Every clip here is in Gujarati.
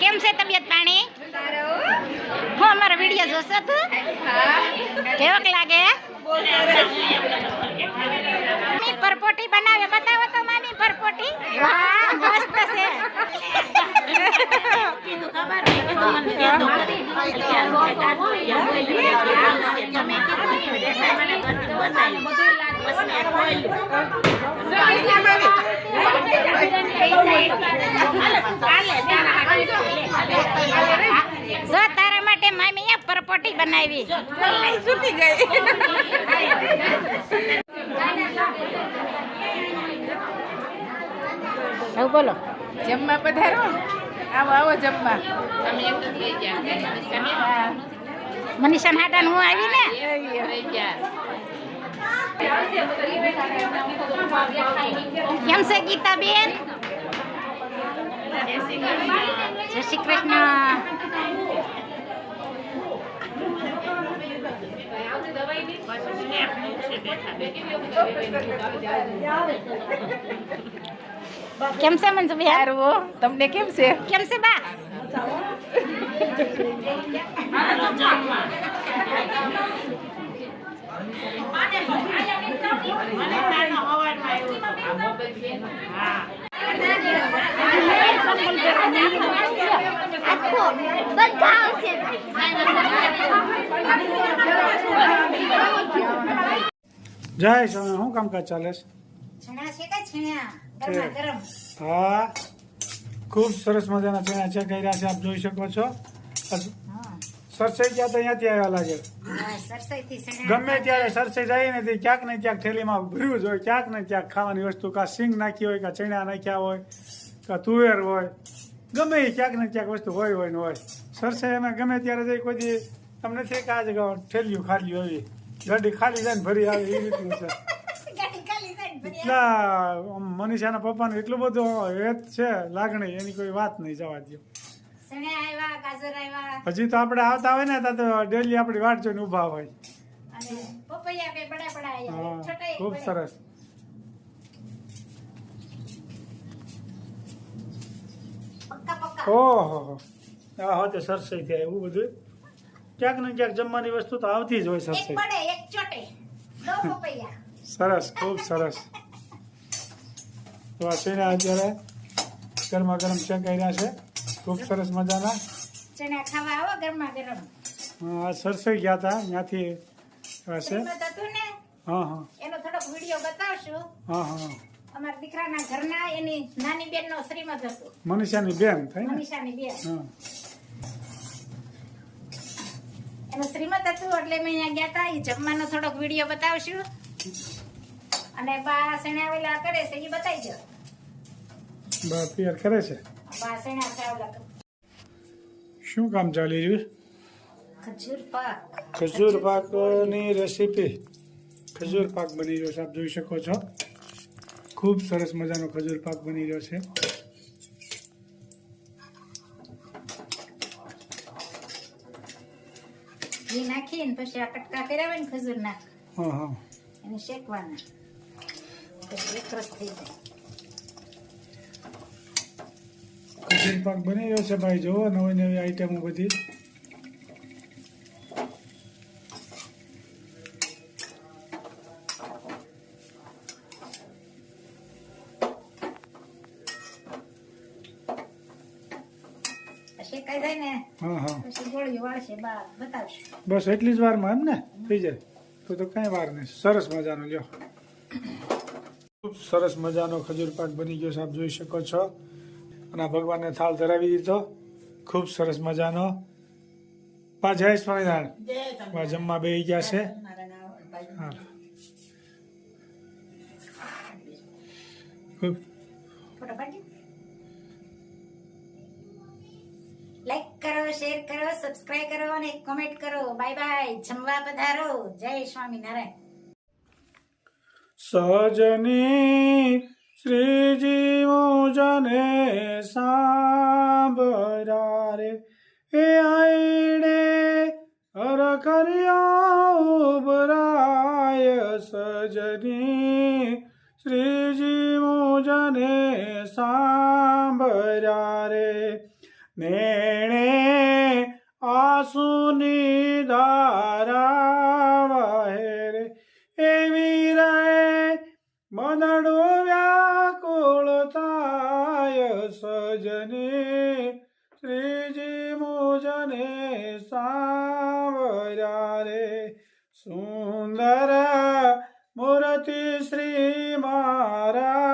કેમ છે તબિયત પાણી? હું, અમારો વીડિયો જોશો તું. કેવોક લાગે? મામી પરપોટી બનાવે, બતાવો તો મામી પરપોટી. વાહ મસ્ત છે. જો તારા માટે મામીએ પરપોટી બનાવી. સુતી ગઈ. બોલો. જમવા પધારો? આવો આવો જમવા. મનીષા હાટાન હું આવી ને? કેમ છે ગીતાબેન? જય શ્રી કૃષ્ણ. કેમ છે સારું હો. તમને કેમ છે? કેમ છે બા? જય સ્વામી શું કામકાજ ચાલે છે? છણા છે કે છણ્યા ગરમ હા. ખૂબ સરસ મજાના ચણા છે કર્યા છે આપ જોઈ શકો છો. સરસાઈ ગયા તો અહીંયાથી આવ્યા લાગે. છણા ગમે ત્યારે સરસાઈ જાય ને તે ક્યાંક ને ક્યાંક થેલીમાં ભર્યું જ હોય ક્યાંક ને ક્યાંક ખાવાની વસ્તુ કાં સિંગ નાખી હોય કાં ચણા નાખ્યા હોય કાં તુવેર હોય. ગમે એ ક્યાંક ને ક્યાંક વસ્તુ હોય હોય ને હોય. સરસાઈ એમાં ગમે ત્યારે જઈ કોઈ દી તમને છે કે આજે ઠેલ્યું ખાલી આવી ગાડી ખાલી જાય ને ભરી આવે એ રીતનું છે. એટલા મનીષાના પપ્પાને એટલું બધું હેત છે લાગણી એની કોઈ વાત નહીં જવા દો હજી તો આપણે આવતા હોય ને તો ડેલી આપણી વાટ જોઈને ઊભા હોય. ખૂબ સરસ. પક્કા પક્કા ઓહો તો સરસાઈ થાય એવું બધું. ક્યાંક ને ક્યાંક જમવાની વસ્તુ તો આવતી જ હોય એક સરસાઈ. સરસ ખૂબ સરસ. તો આ છે ને અત્યારે ગરમા ગરમ શેકાઈ છે? ખૂબ સરસ મજાના. ચણા ખાવા આવો ગરમા ગરમ? હા સરસાઈ ગયા હતા ત્યાંથી ને. હા હા. એનો થોડોક વીડિયો બતાવશું. હા હા. અમારા દીકરાના ઘરના એની નાની બેનનો શ્રીમદ હતો. મનીષાની બેન થાય મનીષાની બેન. એનું શ્રીમદ હતું એટલે મેં અહીંયા ગયા હતા એ જમવાનો થોડોક વીડિયો બતાવશું. અને બા સણાવેલા કરે છે એ બતાવી દો. બા પિયર કરે છે? બા સણા ચાવલા કરે. શું કામ ચાલી રહ્યું? ખજૂર પાક. ખજૂર પાકની રેસીપી ખજૂર પાક બની રહ્યો છે આપ જોઈ શકો છો. ખૂબ સરસ મજાનો ખજૂર પાક બની રહ્યો છે. ઘી નાખીને પછી આ કટકા કર્યા ને ખજૂર નાખ. હા હા. એને શેકવાના. પછી એકરસ થઈ જાય. ખજૂર પાક બની રહ્યો છે ભાઈ જુઓ નવી નવી આઈટમો બધી. શેકાઈ જાય ને હા હા. પછી ગોળીઓ વાળશે બા બતાવશે. બસ એટલી જ વારમાં એમ ને? થઈ જાય. તો તો કાંઈ વાર નહીં. સરસ મજાનો લ્યો. ખૂબ સરસ મજાનો ખજૂર પાક બની ગયો છે આપ જોઈ શકો છો. અને આ ભગવાનને થાળ ધરાવી દીધો. ખૂબ સરસ મજાનો. પા જય સ્વામિનારાયણ. પા જમવા બે ગયા છે. હા. ખૂબ. કરો, શેર કરો સબસ્ક્રાઇબ કરો અને કોમેન્ટ કરો. બાય બાય જમવા પધારો. જય સ્વામિનારાયણ. સજની શ્રીજી જને સાંભરા રે. એ આઈડે હર કર્યા ઉભરાય. સજની શ્રીજી જને સાંભરા રે. નેણે આંસુની ધારા વહે રે એવી રહે મનડું વ્યાકુળ થાય સજને શ્રીજી મુજને સાવર્યા રે સુંદર મૂર્તિ શ્રી મહારાજની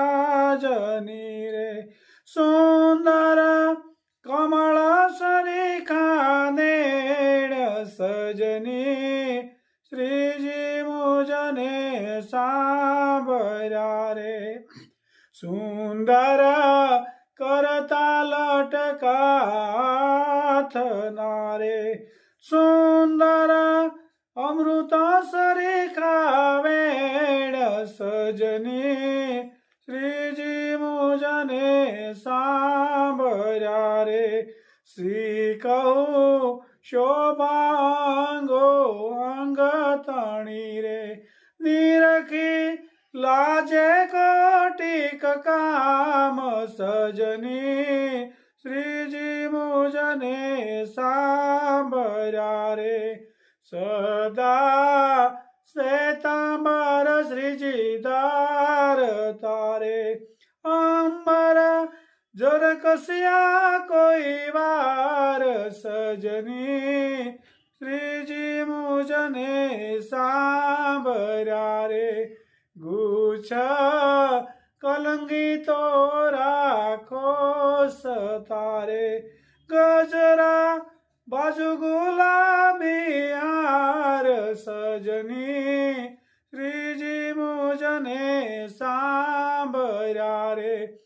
સજની શ્રીજી મુજને સાંભળ્યા રે. સુંદર કરતા લટકા રે. સુંદર અમૃત સરિખાવેણ સજની શ્રીજી મુજને સાંભળ્યા રે. શ્રી કહું અંગ તણી રે. નિરખી લાજે કોટિક કામ સજની. શ્રીજી મુજને સાંભળ્યા રે. સદા શ્વેતાંબર શ્રીજી દાર તારે. અંબર જર કસ્યા કોઈ વાર સજની. શ્રીજી મુજને સાંભર્યા રે. ગુચ્છ કલંગી તો રાખો સતારે. ગજરા બાજુ ગુલાબી હાર સજની. શ્રીજી મુજને સાંભર્યા રે.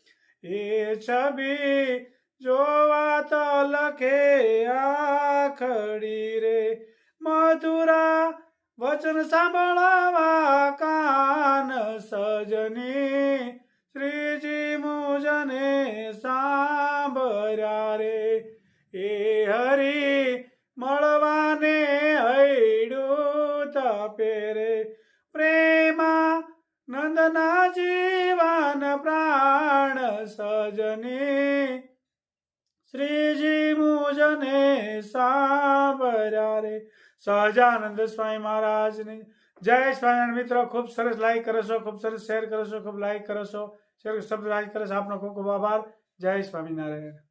એ છબી જોવા તો લખે આખડી રે મધુરા વચન સાંભળવા કાન સજની. શ્રીજી મુજને સાંભળ્યા રે. એ હરી મળવાને હૈડું તપે રે. પ્રેમા નંદના જીવન પ્રાણ સજની. શ્રીજી મુજને સાંભળ્યા રે. સહજાનંદ સ્વામી મહારાજની જય સ્વામિનારાયણ મિત્રો, ખૂબ સરસ લાઈક કરો છો, ખૂબ સરસ શેર કરો છો, ખૂબ લાઈક કરો છો. શેર સબસ્ક્રાઈબ કરો છો. આપનો ખૂબ ખૂબ આભાર. જય સ્વામિનારાયણ.